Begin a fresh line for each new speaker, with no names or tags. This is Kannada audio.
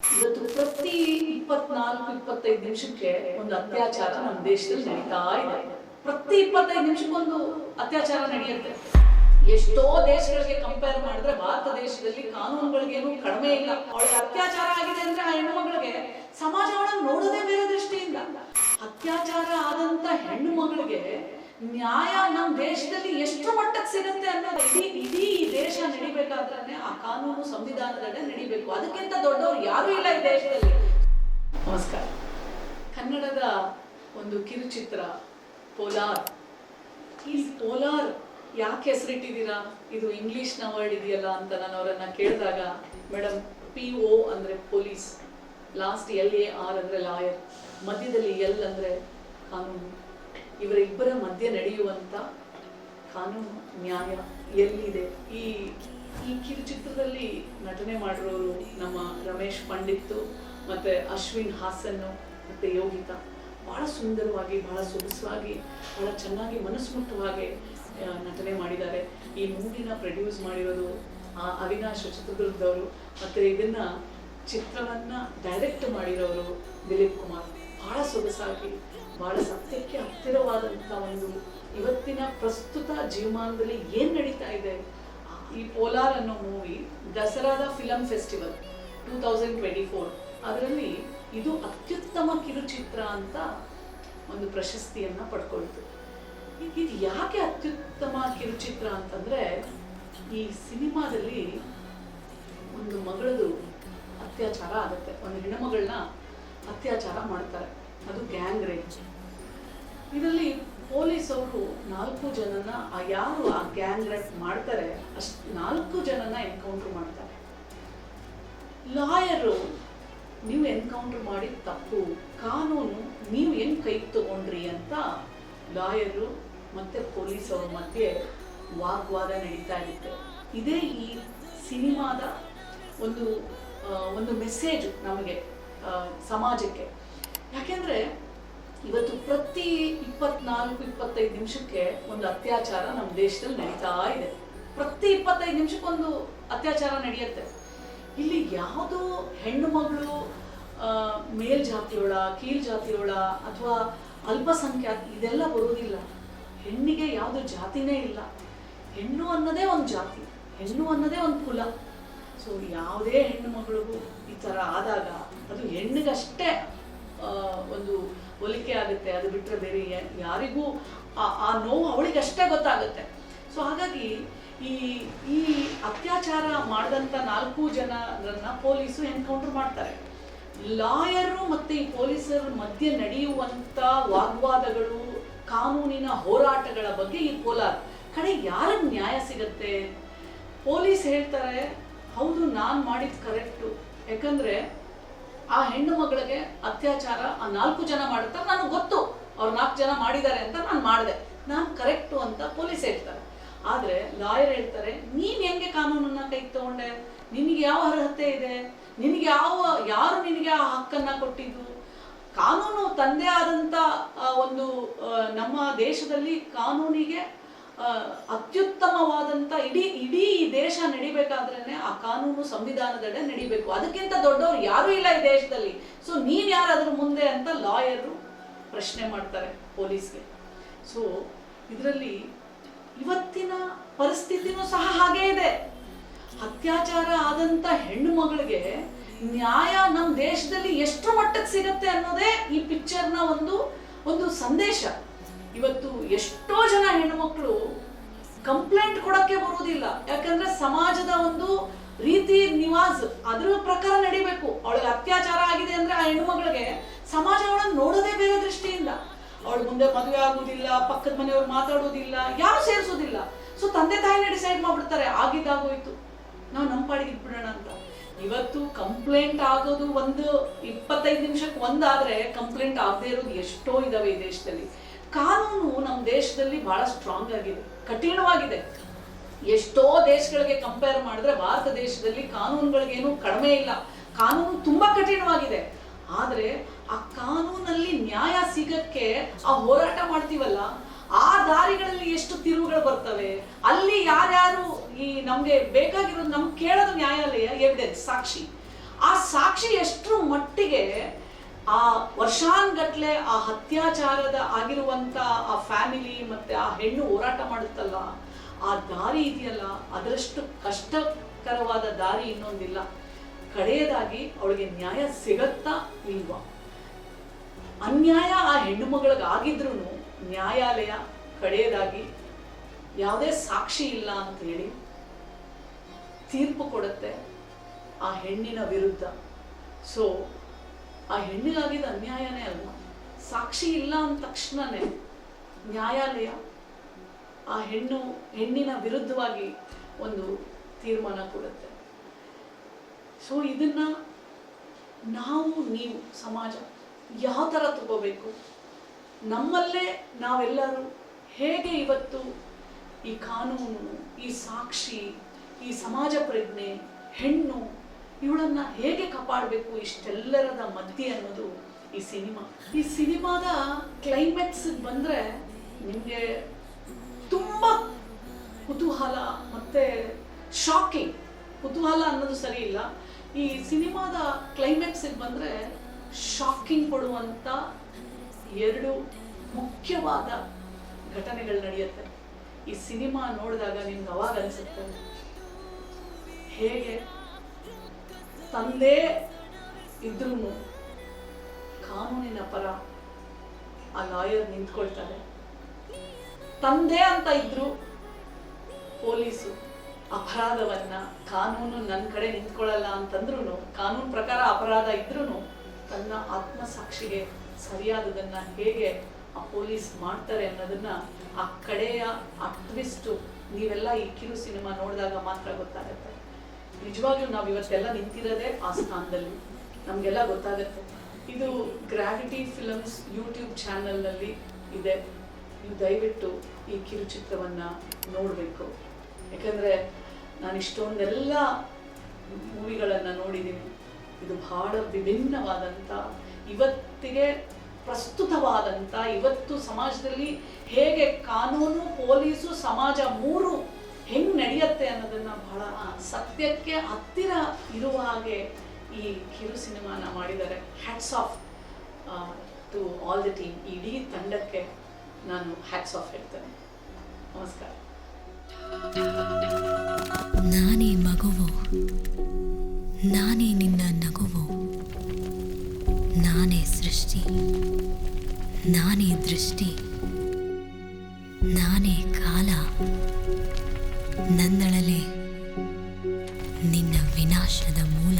ಇವತ್ತು ಪ್ರತಿ ಇಪ್ಪತ್ನಾಲ್ಕು, ಇಪ್ಪತ್ತೈದು ನಿಮಿಷಕ್ಕೆ ಒಂದು ಅತ್ಯಾಚಾರ ನಮ್ಮ ದೇಶದಲ್ಲಿ ನಡೀತಾ ಇದೆ. ಪ್ರತಿ ಇಪ್ಪತ್ತೈದು ನಿಮಿಷಕ್ಕೊಂದು ಅತ್ಯಾಚಾರ ನಡೆಯುತ್ತೆ. ಎಷ್ಟೋ ದೇಶಗಳಿಗೆ ಕಂಪೇರ್ ಮಾಡಿದ್ರೆ ಭಾರತ ದೇಶದಲ್ಲಿ ಕಾನೂನುಗಳಿಗೇನು ಕಡಿಮೆ ಇಲ್ಲ. ಅವಳಿಗೆ ಅತ್ಯಾಚಾರ ಆಗಿದೆ ಅಂದ್ರೆ ಆ ಹೆಣ್ಣುಮಗಳಿಗೆ ಸಮಾಜ ಸಮಾಜವನ್ನ ನೋಡೋದೇ ಬೇರೆ ದೃಷ್ಟಿಯಿಂದ. ಅತ್ಯಾಚಾರ ಆದಂತ ಹೆಣ್ಣು ಮಗಳಿಗೆ ನ್ಯಾಯ ನಮ್ಮ ದೇಶದಲ್ಲಿ ಎಷ್ಟು ಮಟ್ಟಕ್ಕೆ ಸಿಗುತ್ತೆ ಅನ್ನೋದು ಇಡೀ ಇಡೀ ಈ ದೇಶ ನಡಿಬೇಕಾದ್ರೆ ಆ ಕಾನೂನು ಸಂವಿಧಾನದಲ್ಲೇ ನಡಿಬೇಕು. ಅದಕ್ಕಿಂತ ದೊಡ್ಡವ್ರು ಯಾರು ಇಲ್ಲ ಈ ದೇಶದಲ್ಲಿ. ನಮಸ್ಕಾರ. ಕನ್ನಡದ ಒಂದು ಕಿರುಚಿತ್ರ ಪೋಲಾರ್. ಈ ಪೋಲಾರ್ ಯಾಕೆ ಹೆಸರಿಟ್ಟಿದ್ದೀರಾ? ಇದು ಇಂಗ್ಲಿಷ್ನ ವರ್ಡ್ ಇದೆಯಲ್ಲ ಅಂತ ನಾನು ಅವರನ್ನ ಕೇಳಿದಾಗ ಮೇಡಮ್ ಪಿ ಒ ಅಂದ್ರೆ police last L A R ಅಂದ್ರೆ ಲಾಯರ್ ಮಧ್ಯದಲ್ಲಿ ಎಲ್ ಅಂದ್ರೆ ಕಾನೂನು. ಇವರಿಬ್ಬರ ಮಧ್ಯೆ ನಡೆಯುವಂತ ಕಾನೂನು ನ್ಯಾಯ ಎಲ್ಲಿದೆ? ಈ ಈ ಕಿರುಚಿತ್ರದಲ್ಲಿ ನಟನೆ ಮಾಡಿರೋರು ನಮ್ಮ ರಮೇಶ್ ಪಂಡಿತ್ತು ಮತ್ತೆ ಅಶ್ವಿನ್ ಹಾಸನ್ನು ಮತ್ತೆ ಯೋಗಿತಾ. ಬಹಳ ಸುಂದರವಾಗಿ ಬಹಳ ಸೊಗಸಾಗಿ ಬಹಳ ಚೆನ್ನಾಗಿ ಮನಸ್ಮುಟ್ಟವಾಗಿ ನಟನೆ ಮಾಡಿದ್ದಾರೆ. ಈ ಮೂವಿನ ಪ್ರೊಡ್ಯೂಸ್ ಮಾಡಿರೋದು ಆ, ಅವಿನಾಶ್ ಚಿತ್ರದುರ್ಗದವರು ಮತ್ತೆ ಇದನ್ನ ಚಿತ್ರವನ್ನ ಡೈರೆಕ್ಟ್ ಮಾಡಿರೋರು ದಿಲೀಪ್ ಕುಮಾರ್. ಬಹಳ ಸೊಗಸಾಗಿ, ಬಹಳ ಸತ್ಯಕ್ಕೆ ಹತ್ತಿರವಾದಂಥ ಒಂದು ಇವತ್ತಿನ ಪ್ರಸ್ತುತ ಜೀವಮಾನದಲ್ಲಿ ಏನು ನಡೀತಾ ಇದೆ? ಈ ಪೋಲಾರ್ ಅನ್ನೋ movie ದಸರಾದ film festival two thousand twenty four ಅದರಲ್ಲಿ ಇದು ಅತ್ಯುತ್ತಮ ಕಿರುಚಿತ್ರ ಅಂತ ಒಂದು ಪ್ರಶಸ್ತಿಯನ್ನ ಪಡ್ಕೊಳ್ತು. ಇದು ಯಾಕೆ ಅತ್ಯುತ್ತಮ ಕಿರುಚಿತ್ರ ಅಂತಂದ್ರೆ, ಈ ಸಿನಿಮಾದಲ್ಲಿ ಒಂದು ಮಗಳದು ಅತ್ಯಾಚಾರ ಆಗುತ್ತೆ. ಒಂದು ಹೆಣ್ಣುಮಗಳನ್ನ ಅತ್ಯಾಚಾರ ಮಾಡ್ತಾರೆ. ಅದು ಗ್ಯಾಂಗ್ ರೇಪ್ ಇದರಲ್ಲಿ ಪೊಲೀಸ್ ಅವರು ನಾಲ್ಕು ಜನನ, ಆ ಯಾರು ಆ ಗ್ಯಾಂಗ್ ರೇಪ್ ಮಾಡ್ತಾರೆ, ಅಷ್ಟು ನಾಲ್ಕು ಜನನ ಎನ್ಕೌಂಟರ್ ಮಾಡ್ತಾರೆ. ಲಾಯರು ನೀವು ಎನ್ಕೌಂಟರ್ ಮಾಡಿದ ತಪ್ಪು, ಕಾನೂನು ನೀವು ಏನ್ ಕೈ ತಗೊಂಡ್ರಿ ಅಂತ ಲಾಯರು ಮತ್ತೆ ಪೊಲೀಸ್ ಅವ್ರ ಮಧ್ಯೆ ವಾಗ್ವಾದ ನಡೀತಾ ಇರುತ್ತೆ. ಇದೇ ಈ ಸಿನಿಮಾದ ಒಂದು ಒಂದು ಮೆಸೇಜ್ ನಮಗೆ. ಸಮಾಜಕ್ಕೆ. ಯಾಕೆಂದ್ರೆ ಇವತ್ತು ಪ್ರತಿ ಇಪ್ಪತ್ನಾಲ್ಕು, ಇಪ್ಪತ್ತೈದು ನಿಮಿಷಕ್ಕೆ ಒಂದು ಅತ್ಯಾಚಾರ ನಮ್ಮ ದೇಶದಲ್ಲಿ ನಡೀತಾ ಇದೆ. ಪ್ರತಿ ಇಪ್ಪತ್ತೈದು ನಿಮಿಷಕ್ಕೊಂದು ಅತ್ಯಾಚಾರ ನಡೆಯುತ್ತೆ. ಇಲ್ಲಿ ಯಾವುದೋ ಹೆಣ್ಣು ಮಗಳು ಮೇಲ್ ಮೇಲ್ಜಾತಿಯೋಳ ಕೀಳ್ ಜಾತಿಯೋಳ ಅಥವಾ ಅಲ್ಪಸಂಖ್ಯಾತ ಇದೆಲ್ಲ ಬರೋದಿಲ್ಲ ಹೆಣ್ಣಿಗೆ ಯಾವುದು ಜಾತಿನೇ ಇಲ್ಲ. ಹೆಣ್ಣು ಅನ್ನೋದೇ ಒಂದು ಜಾತಿ, ಹೆಣ್ಣು ಅನ್ನೋದೇ ಒಂದು ಕುಲ. ಸೊ ಯಾವುದೇ ಹೆಣ್ಣು ಮಗಳಿಗೂ ಈ ಥರ ಆದಾಗ ಅದು ಹೆಣ್ಣಿಗಷ್ಟೇ ಒಂದು ಹೋಲಿಕೆ ಆಗುತ್ತೆ, ಅದು ಬಿಟ್ಟರೆ ಬೇರೆ ಯಾರಿಗೂ ಆ- ನೋವು ಅವಳಿಗಷ್ಟೇ ಗೊತ್ತಾಗುತ್ತೆ. ಸೊ ಹಾಗಾಗಿ ಈ ಈ ಅತ್ಯಾಚಾರ ಮಾಡಿದಂಥ ನಾಲ್ಕು ಜನರನ್ನ ಪೊಲೀಸು ಎನ್ಕೌಂಟರ್ ಮಾಡ್ತಾರೆ. ಲಾಯರು ಮತ್ತು ಈ ಪೊಲೀಸರ ಮಧ್ಯೆ ನಡೆಯುವಂಥ ವಾಗ್ವಾದಗಳು, ಕಾನೂನಿನ ಹೋರಾಟಗಳ ಬಗ್ಗೆ ಈ ಕೋಲಾರ. ಕಡೆ ಯಾರಿಗೆ ನ್ಯಾಯ ಸಿಗತ್ತೆ? ಪೊಲೀಸ್ ಹೇಳ್ತಾರೆ, ಹೌದು, ನಾನು ಮಾಡಿದ್ದು ಕರೆಕ್ಟು. ಯಾಕಂದ್ರೆ ಆ ಹೆಣ್ಣು ಮಗಳಿಗೆ ಅತ್ಯಾಚಾರ ಆ ನಾಲ್ಕು ಜನ ಮಾಡುತ್ತಾರೆ ನನಗೆ ಗೊತ್ತು, ಅವ್ರು ನಾಲ್ಕು ಜನ ಮಾಡಿದ್ದಾರೆ ಅಂತ ನಾನು ಮಾಡಿದೆ. ನಾನು ಕರೆಕ್ಟು ಅಂತ ಪೊಲೀಸ್ ಹೇಳ್ತಾರೆ. ಆದರೆ ಲಾಯರ್ ಹೇಳ್ತಾರೆ, ನೀನು ಹೆಂಗೆ ಕಾನೂನನ್ನ ಕೈಗೆ ತಗೊಂಡೆ? ನಿನಗೆ ಯಾವ ಅರ್ಹತೆ ಇದೆ? ನಿನಗೆ ಯಾವ, ಯಾರು ನಿನಗೆ ಆ ಹಕ್ಕನ್ನು ಕೊಟ್ಟಿದ್ದು? ಕಾನೂನು ತಂದೆ ಆದಂಥ ಒಂದು ನಮ್ಮ ದೇಶದಲ್ಲಿ ಕಾನೂನಿಗೆ ಅತ್ಯುತ್ತಮವಾದಂತ ಇಡೀ ಇಡೀ ಈ ದೇಶ ನಡಿಬೇಕಾದ್ರೆ ಆ ಕಾನೂನು ಸಂವಿಧಾನದಡೆ ನಡಿಬೇಕು. ಅದಕ್ಕಿಂತ ದೊಡ್ಡವರು ಯಾರು ಇಲ್ಲ ಈ ದೇಶದಲ್ಲಿ. ಸೊ ನೀನ್ ಯಾರು ಅದ್ರ ಮುಂದೆ ಅಂತ ಲಾಯರು ಪ್ರಶ್ನೆ ಮಾಡ್ತಾರೆ ಪೊಲೀಸ್ಗೆ. ಸೊ ಇದರಲ್ಲಿ ಇವತ್ತಿನ ಪರಿಸ್ಥಿತಿನೂ ಸಹ ಹಾಗೇ ಇದೆ. ಅತ್ಯಾಚಾರ ಆದಂತ ಹೆಣ್ಣು ಮಗಳಿಗೆ ನ್ಯಾಯ ನಮ್ಮ ದೇಶದಲ್ಲಿ ಎಷ್ಟು ಮಟ್ಟಕ್ಕೆ ಸಿಗತ್ತೆ ಅನ್ನೋದೇ ಈ ಪಿಕ್ಚರ್ನ ಒಂದು ಒಂದು ಸಂದೇಶ. ಇವತ್ತು ಎಷ್ಟೋ ಜನ ಹೆಣ್ಣುಮಕ್ಕಳು ಕಂಪ್ಲೇಂಟ್ ಕೊಡಕ್ಕೆ ಬರುವುದಿಲ್ಲ. ಯಾಕಂದ್ರೆ ಸಮಾಜದ ಒಂದು ರೀತಿ ನಿವಾಜ್ ಅದ್ರ ಪ್ರಕಾರ ನಡಿಬೇಕು. ಅವಳಿಗೆ ಅತ್ಯಾಚಾರ ಆಗಿದೆ ಅಂದ್ರೆ ಆ ಹೆಣ್ಣುಮಗಳಿಗೆ ಸಮಾಜ ಅವಳನ್ನು ನೋಡೋದೇ ಬೇರೆ ದೃಷ್ಟಿಯಿಂದ. ಅವಳು ಮುಂದೆ ಮದುವೆ ಆಗುದಿಲ್ಲ ಪಕ್ಕದ ಮನೆಯವ್ರು ಮಾತಾಡೋದಿಲ್ಲ ಯಾರು ಸೇರಿಸೋದಿಲ್ಲ ಸೊ ತಂದೆ ತಾಯಿನ ಡಿಸೈಡ್ ಮಾಡ್ಬಿಡ್ತಾರೆ, ಆಗಿದ್ದಾಗೋಯ್ತು. ನಾವು ನಮ್ಮ ಪಾಡಿಗೆ ಇಟ್ಬಿಡೋಣ ಅಂತ. ಇವತ್ತು ಕಂಪ್ಲೇಂಟ್ ಆಗೋದು ಒಂದು ಇಪ್ಪತ್ತೈದು ನಿಮಿಷಕ್ಕೆ ಒಂದಾದ್ರೆ ಕಂಪ್ಲೇಂಟ್ ಆಗದೆ ಇರೋದು ಎಷ್ಟೋ ಇದಾವೆ ಈ ದೇಶದಲ್ಲಿ. ಕಾನೂನು ನಮ್ಮ ದೇಶದಲ್ಲಿ ಬಹಳ ಸ್ಟ್ರಾಂಗ್ ಆಗಿದೆ, ಕಠಿಣವಾಗಿದೆ. ಎಷ್ಟೋ ದೇಶಗಳಿಗೆ ಕಂಪೇರ್ ಮಾಡಿದ್ರೆ ಭಾರತ ದೇಶದಲ್ಲಿ ಕಾನೂನುಗಳಿಗೇನು ಕಡಿಮೆ ಇಲ್ಲ. ಕಾನೂನು ತುಂಬಾ ಕಠಿಣವಾಗಿದೆ. ಆದ್ರೆ ಆ ಕಾನೂನಲ್ಲಿ ನ್ಯಾಯ ಸಿಗಕ್ಕೆ ಆ ಹೋರಾಟ ಮಾಡ್ತೀವಲ್ಲ, ಆ ದಾರಿಗಳಲ್ಲಿ ಎಷ್ಟು ತಿರುವುಗಳು ಬರ್ತವೆ, ಅಲ್ಲಿ ಯಾರ್ಯಾರು ಈ ನಮ್ಗೆ ಬೇಕಾಗಿರೋದು ನಮ್ಗೆ ಕೇಳೋದು ನ್ಯಾಯಾಲಯ ಎವಿಡೆನ್ಸ್ ಸಾಕ್ಷಿ. ಆ ಸಾಕ್ಷಿ ಎಷ್ಟರ ಮಟ್ಟಿಗೆ ಆ ವರ್ಷಾನ್ಗಟ್ಲೆ ಆ ಅತ್ಯಾಚಾರದ ಆಗಿರುವಂತ ಆ ಫ್ಯಾಮಿಲಿ ಮತ್ತೆ ಆ ಹೆಣ್ಣು ಹೋರಾಟ ಮಾಡುತ್ತಲ್ಲ, ಆ ದಾರಿ ಇದೆಯಲ್ಲ, ಅದರಷ್ಟು ಕಷ್ಟಕರವಾದ ದಾರಿ ಇನ್ನೊಂದಿಲ್ಲ. ಕಡೆಯದಾಗಿ ಅವಳಿಗೆ ನ್ಯಾಯ ಸಿಗತ್ತಾ ಇಲ್ವಾ? ಅನ್ಯಾಯ ಆ ಹೆಣ್ಣು ಮಗಳಿಗಾಗಿದ್ರು ನ್ಯಾಯಾಲಯ ಕಡೆಯದಾಗಿ ಯಾವುದೇ ಸಾಕ್ಷಿ ಇಲ್ಲ ಅಂತ ಹೇಳಿ ತೀರ್ಪು ಕೊಡುತ್ತೆ ಆ ಹೆಣ್ಣಿನ ವಿರುದ್ಧ. ಸೊ ಆ ಹೆಣ್ಣಿಗಾಗಿದ್ದ ಅನ್ಯಾಯನೇ ಅಲ್ಲ. ಸಾಕ್ಷಿ ಇಲ್ಲ ಅಂದ ತಕ್ಷಣನೇ ನ್ಯಾಯಾಲಯ ಆ ಹೆಣ್ಣು ಹೆಣ್ಣಿನ ವಿರುದ್ಧವಾಗಿ ಒಂದು ತೀರ್ಮಾನ ಕೊಡುತ್ತೆ. ಸೊ ಇದನ್ನ ನಾವು, ನೀವು ಸಮಾಜ ಯಾವ ಥರ ತಗೋಬೇಕು? ನಮ್ಮಲ್ಲೇ ನಾವೆಲ್ಲರೂ ಹೇಗೆ ಇವತ್ತು ಈ ಕಾನೂನು, ಈ ಸಾಕ್ಷಿ, ಈ ಸಮಾಜ ಪ್ರಜ್ಞೆ, ಹೆಣ್ಣು ಇವಳನ್ನ ಹೇಗೆ ಕಾಪಾಡಬೇಕು ಇಷ್ಟೆಲ್ಲರದ ಮಧ್ಯೆ ಅನ್ನೋದು ಈ ಸಿನಿಮಾ. ಈ ಸಿನಿಮಾದ ಕ್ಲೈಮ್ಯಾಕ್ಸ್ ಬಂದ್ರೆ ನಿಮಗೆ ತುಂಬಾ ಕುತೂಹಲ ಮತ್ತೆ ಶಾಕಿಂಗ್ ಕುತೂಹಲ ಅನ್ನೋದು ಸರಿ ಇಲ್ಲ. ಈ ಸಿನಿಮಾದ ಕ್ಲೈಮ್ಯಾಕ್ಸ್ ಬಂದ್ರೆ ಶಾಕಿಂಗ್ ಕೊಡುವಂತ ಎರಡು ಮುಖ್ಯವಾದ ಘಟನೆಗಳು ನಡೆಯುತ್ತೆ. ಈ ಸಿನಿಮಾ ನೋಡಿದಾಗ ನಿಮ್ಗೆ ಅವಾಗ ಅನಿಸುತ್ತೆ, ಹೇಗೆ ತಂದೆ ಇದ್ರೂ ಕಾನೂನಿನ ಪರ ಆ ಲಾಯರ್ ನಿಂತ್ಕೊಳ್ತಾರೆ. ತಂದೆ ಅಂತ ಇದ್ರು ಪೊಲೀಸು ಅಪರಾಧವನ್ನ ಕಾನೂನು ನನ್ನ ಕಡೆ ನಿಂತ್ಕೊಳ್ಳಲ್ಲ ಅಂತಂದ್ರೂ ಕಾನೂನು ಪ್ರಕಾರ ಅಪರಾಧ ಇದ್ರೂ ತನ್ನ ಆತ್ಮಸಾಕ್ಷಿಗೆ ಸರಿಯಾದದನ್ನ ಹೇಗೆ ಆ ಪೊಲೀಸ್ ಮಾಡ್ತಾರೆ ಅನ್ನೋದನ್ನ ಆ ಕಡೆಯ ಅಟ್ವಿಸ್ಟು ಟ್ವಿಸ್ಟು ನೀವೆಲ್ಲ ಈ ಕಿರು ಸಿನಿಮಾ ನೋಡಿದಾಗ ಮಾತ್ರ ಗೊತ್ತಾಗುತ್ತೆ. ನಿಜವಾಗ್ಲೂ ನಾವು ಇವತ್ತೆಲ್ಲ ನಿಂತಿರೋದೇ ಆ ಸ್ಥಾನದಲ್ಲಿ. ನಮಗೆಲ್ಲ ಗೊತ್ತಾಗುತ್ತೆ. ಇದು ಗ್ರಾವಿಟಿ ಫಿಲಮ್ಸ್ ಯೂಟ್ಯೂಬ್ ಚಾನಲ್ನಲ್ಲಿ ಇದೆ. ನೀವು ದಯವಿಟ್ಟು ಈ ಕಿರುಚಿತ್ರವನ್ನ ನೋಡಬೇಕು. ಯಾಕಂದ್ರೆ ನಾನು ಇಷ್ಟೊಂದೆಲ್ಲ ಮೂವಿಗಳನ್ನು ನೋಡಿದ್ದೀನಿ ಇದು ಬಹಳ ವಿಭಿನ್ನವಾದಂಥ ಇವತ್ತಿಗೆ ಪ್ರಸ್ತುತವಾದಂಥ ಇವತ್ತು ಸಮಾಜದಲ್ಲಿ ಹೇಗೆ ಕಾನೂನು, ಪೊಲೀಸು, ಸಮಾಜ ಮೂರು ಹೆಂಗ್ ನಡೆಯುತ್ತೆ ಅನ್ನೋದನ್ನ ಬಹಳ ಸತ್ಯಕ್ಕೆ ಹತ್ತಿರ ಇರುವ ಹಾಗೆ ಈ ಕಿರು ಸಿನಿಮಾನ ಮಾಡಿದ್ದಾರೆ. Hats off to all the team ಇಡೀ ತಂಡಕ್ಕೆ ನಾನು ಹ್ಯಾಟ್ಸ್ ಆಫ್ ಹೇಳ್ತೇನೆ. ನಮಸ್ಕಾರ.
ನಾನೇ ಮಗುವು? ನಾನೇ ನಿನ್ನ ನಗುವು? ನಾನೇ ಸೃಷ್ಟಿ? ನಾನೇ ದೃಷ್ಟಿ? ನಾನೇ ಕಾಲ? ನನ್ನಳಲೆ ನಿನ್ನ ವಿನಾಶದ ಮೂಲ.